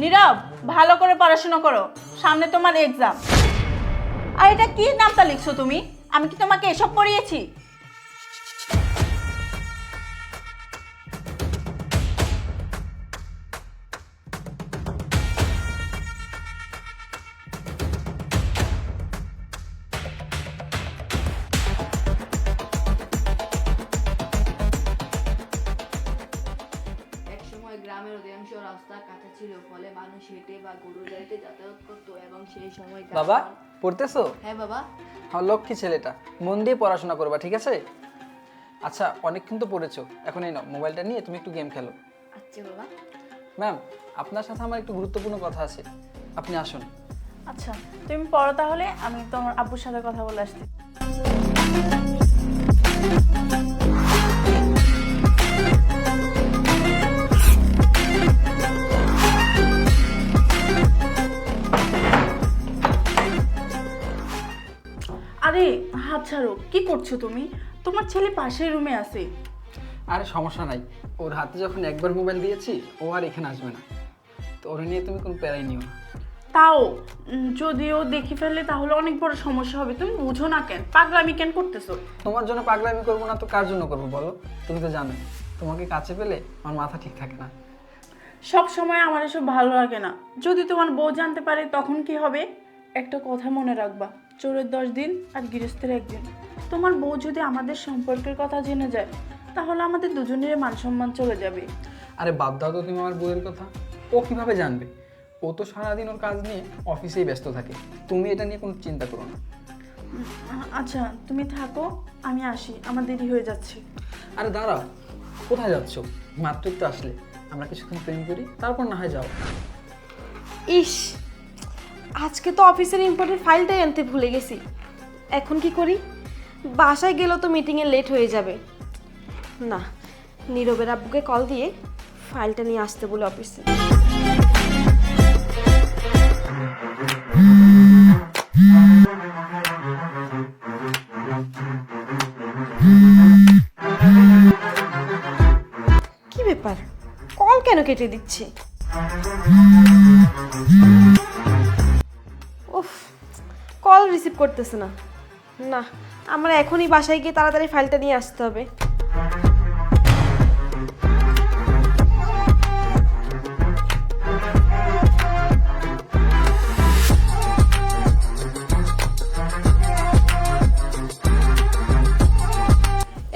নীরব, ভালো করে পড়াশোনা করো। সামনে তোমার এক্সাম আর এটা কি নামটা লিখছো তুমি? আমি কি তোমাকে এসব পড়িয়েছি? ছিল ফলে মানুষ হেঁটে বা গরু গাড়িতে যাতায়াত করতো এবং সেই সময় বাবা পড়তেছো? হ্যাঁ বাবা। আমার লক্ষ্মী ছেলেটা মন দিয়ে পড়াশোনা করবা ঠিক আছে? আচ্ছা অনেকক্ষণ তো পড়েছো। এখন এই নাও মোবাইলটা নিয়ে তুমি একটু গেম খেলো। আচ্ছা বাবা। ম্যাম আপনার সাথে আমার একটু গুরুত্বপূর্ণ কথা আছে। আপনি আসুন। আচ্ছা তুমি পড়ো তাহলে আমি তোমার আব্বুর সাথে কথা বলে আসছি। আরে হাত ছাড়ো। কি করছ তুমি? তোমার ছেলে পাশের রুমে আছে। আরে সমস্যা নাই। ওর হাতে যখন একবার মোবাইল দিয়েছি ও আর এখানে আসবে না। তো ওর নিয়ে তুমি কোনো প্যারাই নিও না। তাও যদিও দেখি ফেললে তাহলে অনেক বড় সমস্যা হবে। তুমি বুঝো না কেন? পাগলামি কেন করতেছো? তোমার জন্য পাগলামি করব না তো কার জন্য করব বলো? তুমি তো জানো তোমাকে কাছে পেলে আমার মাথা ঠিক থাকে না। সব সময় আমার এসব ভালো লাগে না। যদি তোমার বউ জানতে পারে তখন কি হবে? একটা কথা মনে রাখবা। চোরের দশ দিন আর গৃহস্থের একদিন। তোমার বউ যদি আমাদের সম্পর্কের কথা জেনে যায় তাহলে আমাদের দুজনের মান সম্মান চলে যাবে। আরে বাদ দাও তো তুমি আমার বউয়ের কথা? ও কীভাবে জানবে? ও তো সারাদিন ওর কাজ নিয়ে অফিসেই ব্যস্ত থাকে। তুমি এটা নিয়ে কোনো চিন্তা করো না। আচ্ছা তুমি থাকো আমি আসি। আমার দেরি হয়ে যাচ্ছে। আরে দাঁড়াও কোথায় যাচ্ছ? মাত্র একটু আসলে। আমরা কিছুক্ষণ প্রেম করি তারপর না হয় যাও। ইস! আজকে তো অফিসের ইম্পর্টেন্ট ফাইলটাই আনতে ভুলে গেছি। এখন কি করি? বাসায় গেলেও তো মিটিংয়ে লেট হয়ে যাবে। না, নীরবের আব্বুকে কল দিয়ে ফাইলটা নিয়ে আসতে বলে অফিসে কি ব্যাপার? কল কেন কেটে দিচ্ছে? করতেছে না। না আমরা এখনই বাসায় গিয়ে তাড়াতাড়ি ফাইলটা নিয়ে আসতে হবে।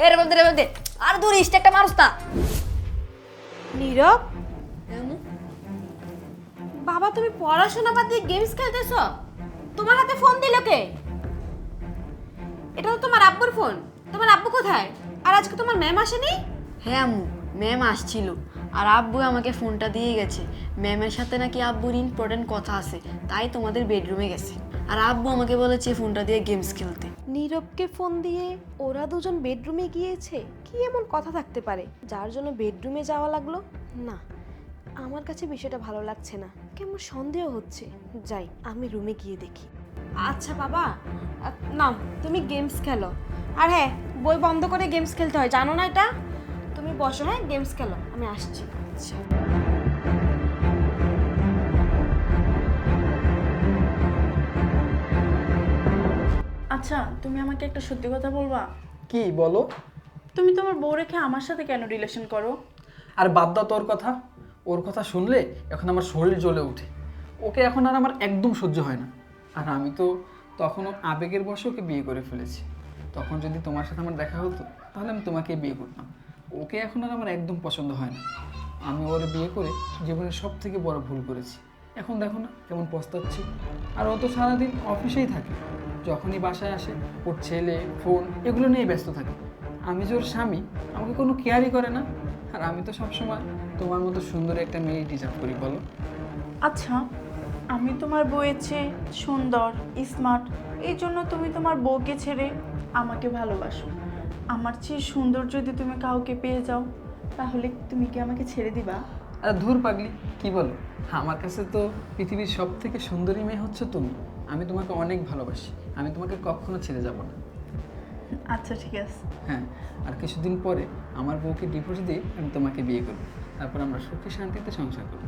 এর মধ্যে রে মধ্যে আর দূর স্টেকটা মানুষ না নীরব? বাবা তুমি পড়াশোনা বাদ দিয়ে গেমস খেলতেছ? তোমার হাতে ফোন দিল কে? এটা তো তোমার আব্বুর ফোন। তোমার আব্বু কোথায়? আর আজকে তোমার ম্যাম আসেনি? হ্যাঁ আম্মু ম্যাম আসছিল। আর আব্বু আমাকে ফোনটা দিয়ে গেছে। ম্যামের সাথে নাকি আব্বুর ইম্পর্টেন্ট কথা আছে তাই তোমাদের বেডরুমে গেছে। আর আব্বু আমাকে বলেছে ফোনটা দিয়ে গেমস খেলতে। নীরবকে ফোন দিয়ে ওরা দুজন বেডরুমে গিয়েছে? কি এমন কথা থাকতে পারে? যার জন্য বেডরুমে যাওয়া লাগল? না। আমার কাছে বিষয়টা ভালো লাগছে না। কেমন সন্দেহ হচ্ছে। যাই আমি রুমে গিয়ে দেখি। আচ্ছা বাবা নাও তুমি গেমস খেলো। আর হ্যাঁ বই বন্ধ করে গেমস খেলতে হয় জানো না এটা? তুমি বসো হ্যাঁ গেমস খেলো। আমি আসছি। আচ্ছা। আচ্ছা তুমি আমাকে একটা সত্যি কথা বলবা? কি বলো। তুমি তোমার বউ রেখে আমার সাথে কেন রিলেশন করো? আর বাদ দাও তোর কথা। ওর কথা শুনলে এখন আমার শরীর জ্বলে ওঠে। ওকে এখন আর আমার একদম সহ্য হয় না। আর আমি তো তখনও আবেগের বসে ওকে বিয়ে করে ফেলেছি। তখন যদি তোমার সাথে আমার দেখা হতো, তাহলে আমি তোমাকে বিয়ে করতাম। ওকে এখন আর আমার একদম পছন্দ হয় না। আমি ওর বিয়ে করে জীবনের সব থেকে বড় ভুল করেছি। এখন দেখো না কেমন পস্তাচ্ছি। আর ও তো সারাদিন অফিসেই থাকে। যখনই বাসায় আসে, ওর ছেলে, ফোন, এগুলো নিয়ে ব্যস্ত থাকে। আমি যে ওর স্বামী, আমাকে কোনো কেয়ারই করে না। আর আমি তো সবসময় তোমার মতো সুন্দর একটা মেয়ে ডিজার্ভ করি বলো। আচ্ছা আমি তোমার বউয়ের চেয়ে সুন্দর স্মার্ট এই জন্য তুমি তোমার বউকে ছেড়ে আমাকে ভালোবাসো। আমার চেয়ে সুন্দর যদি তুমি কাউকে পেয়ে যাও তাহলে তুমি কি আমাকে ছেড়ে দিবা? আর ধুর পাগলি কি বলো? আমার কাছে তো পৃথিবীর সব থেকে সুন্দরী মেয়ে হচ্ছে তুমি। আমি তোমাকে অনেক ভালোবাসি। আমি তোমাকে কখনো ছেড়ে যাব না। আচ্ছা ঠিক আছে। হ্যাঁ আর কিছুদিন পরে আমার বউকে ডিভোর্স দিয়ে আমি তোমাকে বিয়ে করব। তারপর আমরা সুখে শান্তিতে সংসার করব।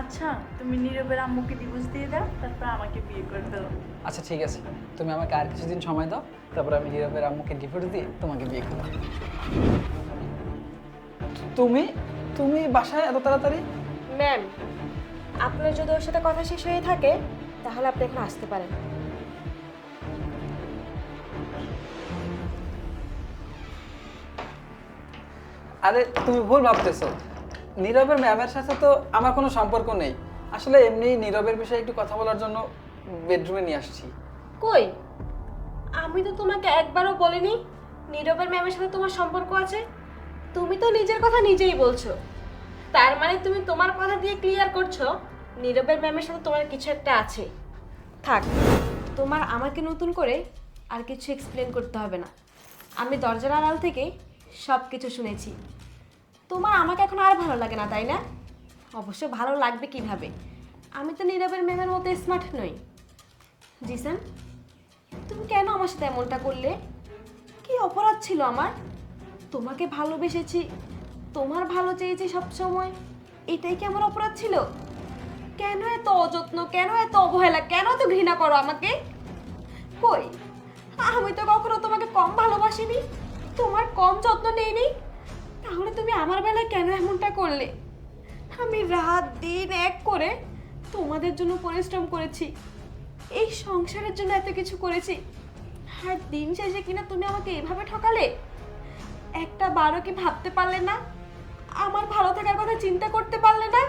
আচ্ছা তুমি নীরবের আম্মুকে ডিভোর্স দিয়ে দাও তারপর আমাকে বিয়ে করে দাও। আচ্ছা ঠিক আছে। তুমি আমাকে আর কিছুদিন সময় দাও তারপর আমি নীরবের আম্মুকে ডিভোর্স দিয়ে তোমাকে বিয়ে করব। তুমি তুমি বাসায় এত তাড়াতাড়ি? ম্যাম আপনার যদি ওর সাথে কথা শেষ হয়ে থাকে তাহলে আপনি এখন আসতে পারেন। আরে, তুমি ভুল ভাবতেছো। নীরবের ম্যামের সাথে তো আমার কোনো সম্পর্ক নেই। আসলে এমনি নীরবের বিষয়ে একটু কথা বলার জন্য বেডরুমে নিয়ে আসছি। কই? আমি তো তোমাকে একবারও বলিনি, নীরবের ম্যামের সাথে তোমার সম্পর্ক আছে। তুমি তো নিজের কথা নিজেই বলছো। তার মানে তুমি তোমার কথা দিয়ে ক্লিয়ার করছ, নীরবের ম্যামের সাথে তোমার কিছু একটা আছে। থাক, তোমার আমাকে নতুন করে আর কিছু এক্সপ্লেন করতে হবে না। আমি দরজার আড়াল থেকে সব কিছু শুনেছি। তোমার আমাকে এখন আর ভালো লাগে না, তাই না? অবশ্য ভালো লাগবে কীভাবে? আমি তো নীরবের ম্যামের মতো স্মার্ট নই। জিসান, তুমি কেন আমার সাথে এমনটা করলে? কি অপরাধ ছিল আমার? তোমাকে ভালোবেসেছি, তোমার ভালো চেয়েছি সবসময়, এটাই কি আমার অপরাধ ছিল? কেন এত অযত্ন, কেন এত অবহেলা, কেন এত ঘৃণা করো আমাকে? কই? আমি তো কখনো তোমাকে কম ভালোবাসিনি। তোমার কম যত্ন নেইনি। তাহলে তুমি আমার বেলায় কেন এমনটা করলে? আমি রাত দিন এক করে তোমাদের জন্য পরিশ্রম করেছি। এই সংসারের জন্য এত কিছু করেছি। আর দিন শেষে কিনা তুমি আমাকে এভাবে ঠকালে? একটা বারো কি ভাবতে পারলে না? আমার ভালো থাকার কথা চিন্তা করতে পারলে না?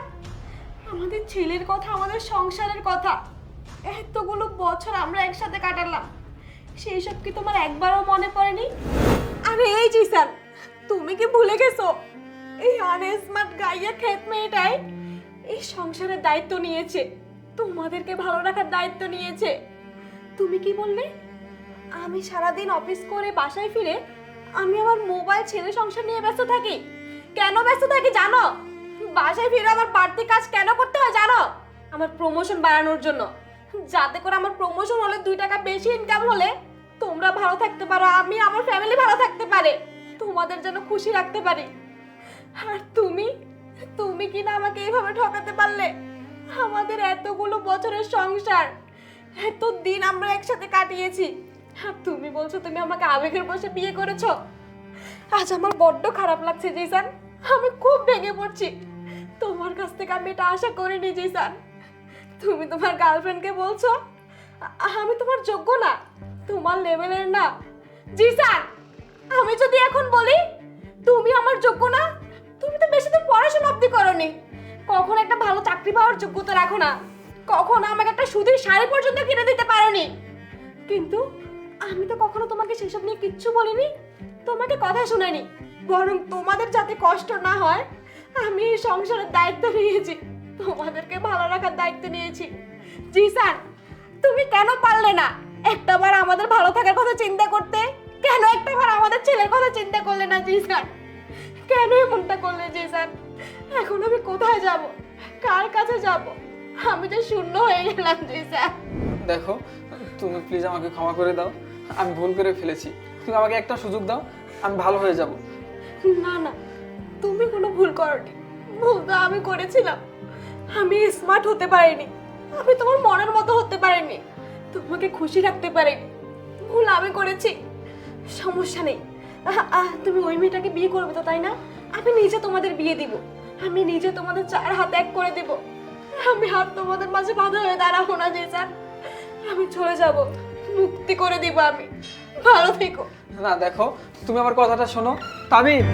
আমাদের ছেলের কথা, আমাদের সংসারের কথা, এতগুলো বছর আমরা একসাথে কাটালাম। সেই সব কি তোমার একবারও মনে পড়েনি? আরে এই জি, স্যার। তুমি কি ভুলে গেছো? এই আনস্মার্ট গাইয়া খেত মেয়েটাই এই সংসারের দায়িত্ব নিয়েছে, তোমাদেরকে ভালো রাখার দায়িত্ব নিয়েছে। তুমি কি বললে? আমি সারাদিন অফিস করে বাসায় ফিরে আমি আমার মোবাইল ছেলে সংসার নিয়ে ব্যস্ত থাকি। কেন ব্যস্ত থাকি জানো? বাসায় ফিরে আমার বাড়তি কাজ কেন করতে হয় জানো? আমার প্রমোশন বাড়ানোর জন্য। যাতে করে আমার প্রমোশন হলে দুই টাকা বেশি ইনকাম হলে তোমরা ভালো থাকতে পারো, আমি আমার ফ্যামিলি ভালো থাকতে পারে। তোমাদের যেন খুশি রাখতে পারি। আর তুমি? তুমি কি না আমাকে এইভাবে ঠকাতে পারলে? আমাদের এতগুলো বছরের সংসার এত দিন আমরা একসাথে কাটিয়েছি। আর তুমি বলছো তুমি আমাকে আবেগের বসে বিয়ে করেছ। আজ আমার বড্ড খারাপ লাগছে, জিসান। আমি খুব ভেঙে পড়ছি। তোমার কাছ থেকে আমি এটা আশা করিনি, জিসান। তুমি তোমার গার্লফ্রেন্ডকে বলছো আমি তোমার যোগ্য না। তোমার লেভেলের না। জিসান! আমি যদি এখন বলি, তুমি আমার যোগ্য না, তুমি তো বেশি দিন পড়াশোনা অব্দি করনি। কখন একটা ভালো চাকরি পাওয়ার যোগ্যতা রাখো না। কখন আমাকে একটা সুতির শাড়ি পর্যন্ত কিনে দিতে পারোনি। কিন্তু আমি তো কখনো তোমাকে সেসব নিয়ে কিচ্ছু বলিনি, তোমাকে কথা শুনাইনি। বরং তোমাদের যাতে কষ্ট না হয়, আমি এই সংসারের দায়িত্ব নিয়েছি। তোমাদেরকে ভালো রাখার দায়িত্ব নিয়েছি। জি স্যার, তুমি কেন পারলে না? একটাবার আমাদের ভালো থাকার কথা চিন্তা করতে। কেন একটাবার আমাদের ছেলের কথা চিন্তা করলে না জি স্যার? কেন এমনটা করলে জি স্যার? এখন আমি কোথায় যাব? কার কাছে যাব? আমি তো শূন্য হয়ে গেলাম জি স্যার। দেখো তুমি প্লিজ আমাকে ক্ষমা করে দাও। আমি ভুল করে ফেলেছি। তুমি আমাকে একটা সুযোগ দাও আমি ভালো হয়ে যাব। না না তুমি কোনো ভুল করনি। ভুল তো আমি করেছিলাম। আমি স্মার্ট হতে পারিনি। আমি তোমার মনের মতো হতে পারিনি। তোমাকে খুশি রাখতে পারিনি। ভুল আমি করেছি। সমস্যা নেই। তুমি ওই মেয়েটাকে বিয়ে করবে তো, তাই না? আমি নিজে তোমাদের বিয়ে দিব। আমি নিজে তোমাদের চার হাত এক করে দেব। আমি হাত তোমাদের মাঝে বাধা হয়ে দাঁড়াবো না, যে স্যার। আমি চলে যাব। মুক্তি করে দিব আমি। ভালো থেকো। না, দেখো, তুমি আমার কথাটা শোনো। তাবিব